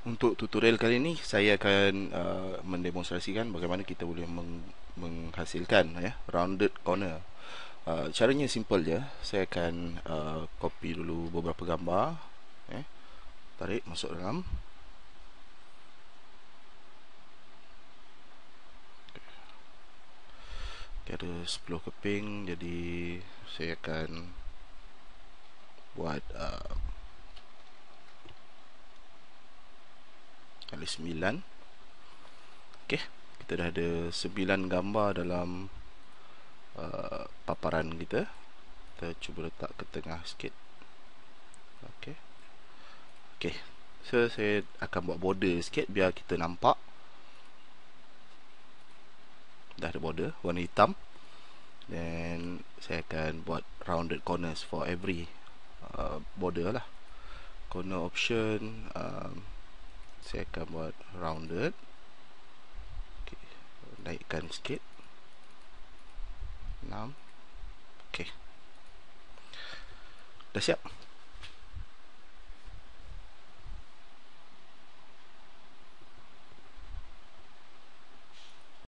Untuk tutorial kali ini saya akan uh, mendemonstrasikan bagaimana kita boleh meng menghasilkan ya rounded corner. Uh, caranya simple je. Saya akan uh, copy dulu beberapa gambar ya. Tarik masuk dalam. Okay, ada 10 keping jadi saya akan buat uh, kali 9 Okey, kita dah ada 9 gambar dalam uh, paparan kita. Kita cuba letak ke tengah sikit. Okey. Okey. So saya akan buat border sikit biar kita nampak. Dah ada border warna hitam. Dan saya akan buat rounded corners for every uh, border lah. Corner option um, saya akan buat rounded. Okay. naikkan sikit. 6 ok dah siap